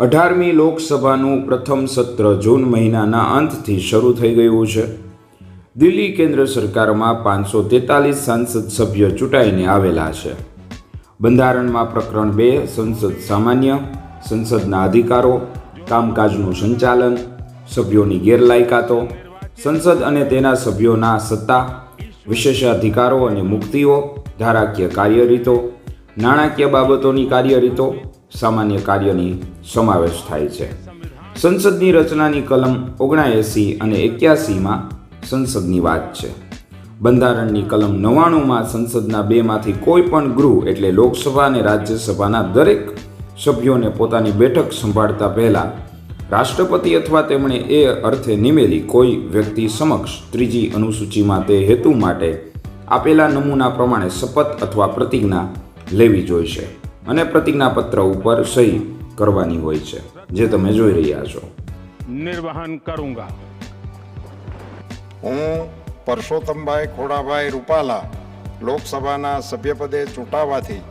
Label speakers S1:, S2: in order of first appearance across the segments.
S1: અઢારમી લોકસભાનું પ્રથમ સત્ર જૂન મહિનાના અંતથી શરૂ થઈ ગયું છે. દિલ્હી કેન્દ્ર સરકારમાં પાંચસો તેતાલીસ સાંસદ સભ્ય ચૂંટાઈને આવેલા છે. બંધારણમાં પ્રકરણ બે, સંસદ સામાન્ય, સંસદના અધિકારો, કામકાજનું સંચાલન, સભ્યોની ગેરલાયકાતો, સંસદ અને તેના સભ્યોના સત્તા, વિશેષાધિકારો અને મુક્તિઓ, ધારાકીય કાર્યરીતો, નાણાકીય બાબતોની કાર્યરીતો સામાન્ય કાર્યની સમાવેશ થાય છે. સંસદની રચનાની કલમ ઓગણાએંસી અને એક્યાસીમાં સંસદની વાત છે. બંધારણની કલમ નવ્વાણુંમાં સંસદના બેમાંથી કોઈ પણ ગૃહ એટલે લોકસભા અને રાજ્યસભાના દરેક સભ્યોને પોતાની બેઠક સંભાળતા પહેલાં રાષ્ટ્રપતિ અથવા તેમણે એ અર્થે નિમેલી કોઈ વ્યક્તિ સમક્ષ ત્રીજી અનુસૂચિમાં તે હેતુ માટે આપેલા નમૂના પ્રમાણે શપથ અથવા પ્રતિજ્ઞા લેવી જોઈશે. અને પ્રતિજ્ઞાપત્ર ઉપર સહી કરવાની હોય છે જે તમે જોઈ રહ્યા છો.
S2: નિર્વહન કરુંગા.
S3: હું પરસોત્તમભાઈ ખોડાભાઈ રૂપાલા લોકસભાના સભ્યપદે ચૂંટાવાથી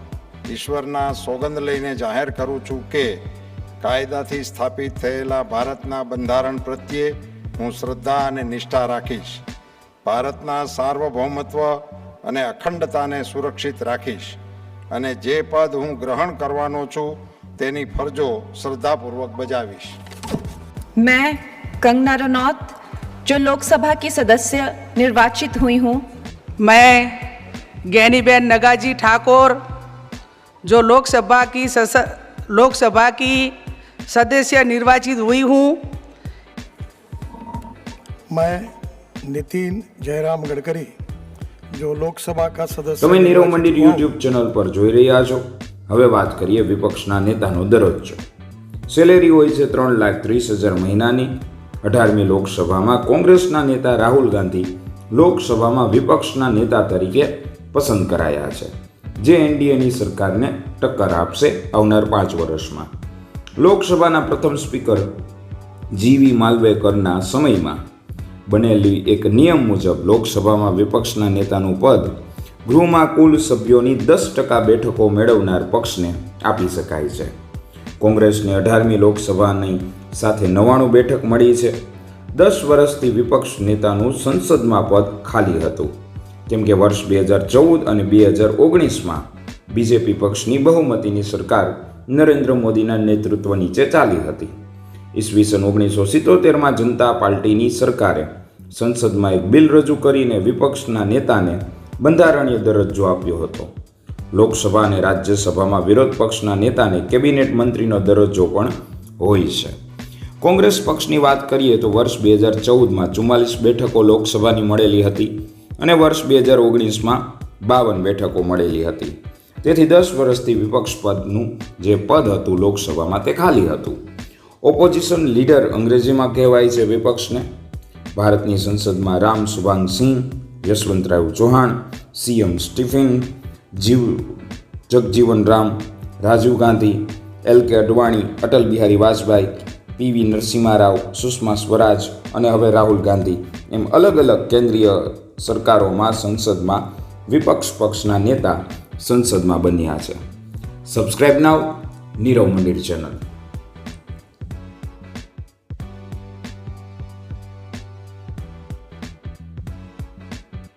S3: ઈશ્વરના સોગંદ લઈને જાહેર કરું છું કે કાયદાથી સ્થાપિત થયેલા ભારતના બંધારણ પ્રત્યે હું શ્રદ્ધા અને નિષ્ઠા રાખીશ. ભારતના સાર્વભૌમત્વ અને અખંડતાને સુરક્ષિત રાખીશ. અને જે પદ હું ગ્રહણ કરવાનો છું તેની ફરજો શ્રદ્ધાપૂર્વક બજાવીશ
S4: मैं कंगना रनौत जो लोकसभा की सदस्य निर्वाचित हुई हूँ
S5: मैं ज्ञानीबेन नगाजी ठाकुर जो लोकसभा की सस लोकसभा की सदस्य निर्वाचित हुई हूँ
S6: मैं नितिन जयराम गडकरी जो લોકસભા કા સદસ્ય
S1: તમે નીરવ
S6: મંડી
S1: યુટ્યુબ ચેનલ પર જોઈ રહ્યા છો. હવે વાત કરીએ વિપક્ષના નેતાનો દરજ્જો. સેલેરી હોય છે ત્રણ લાખ ત્રીસ હજાર મહિનાની. અઢારમી લોકસભામાં કોંગ્રેસના નેતા રાહુલ ગાંધી લોકસભામાં વિપક્ષના નેતા તરીકે પસંદ કરાયા છે. જે એનડીએની સરકારને ટક્કર આપશે આવનાર પાંચ વર્ષમાં. લોકસભાના પ્રથમ સ્પીકર જીવી માલવેકરના સમયમાં બનેલી એક નિયમ મુજબ લોકસભામાં વિપક્ષના નેતાનું પદ ગૃહમાં કુલ સભ્યોની દસ ટકા બેઠકો મેળવનાર પક્ષને આપી શકાય છે. કોંગ્રેસને અઢારમી લોકસભાની સાથે નવ્વાણું બેઠક મળી છે. દસ વર્ષથી વિપક્ષ નેતાનું સંસદમાં પદ ખાલી હતું. કેમ કે વર્ષ બે હજાર ચૌદ અને બે હજાર ઓગણીસમાં બીજેપી પક્ષની બહુમતીની સરકાર નરેન્દ્ર મોદીના નેતૃત્વ નીચે ચાલી હતી. ઈસવીસન ઓગણીસો સિત્તોતેરમાં જનતા પાર્ટીની સરકારે સંસદમાં એક બિલ રજૂ કરીને વિપક્ષના નેતાને બંધારણીય દરજ્જો આપ્યો હતો. લોકસભા અને રાજ્યસભામાં વિરોધ પક્ષના નેતાને કેબિનેટ મંત્રીનો દરજ્જો પણ હોય છે. કોંગ્રેસ પક્ષની વાત કરીએ તો વર્ષ બે હજાર ચૌદમાં ચુમ્માલીસ બેઠકો લોકસભાની મળેલી હતી અને વર્ષ બે હજાર ઓગણીસમાં બાવન બેઠકો મળેલી હતી. તેથી દસ વર્ષથી વિપક્ષ પદનું જે પદ હતું લોકસભામાં તે ખાલી હતું. ઓપોઝિશન લીડર અંગ્રેજીમાં કહેવાય છે વિપક્ષને ભારતની સંસદમાં Ram Subhag Singh Yashwantrao Chavan, C M Stephen, જીવ Jagjivan Ram, Rajiv Gandhi, L K Advani, Atal Bihari Vajpayee P V Narasimha Rao, Sushma Swaraj અને હવે રાહુલ ગાંધી એમ અલગ અલગ કેન્દ્રીય સરકારોમાં સંસદમાં વિપક્ષ પક્ષના નેતા સંસદમાં બન્યા છે. સબસ્ક્રાઇબ નાવ નીરવ મંદિર ચેનલ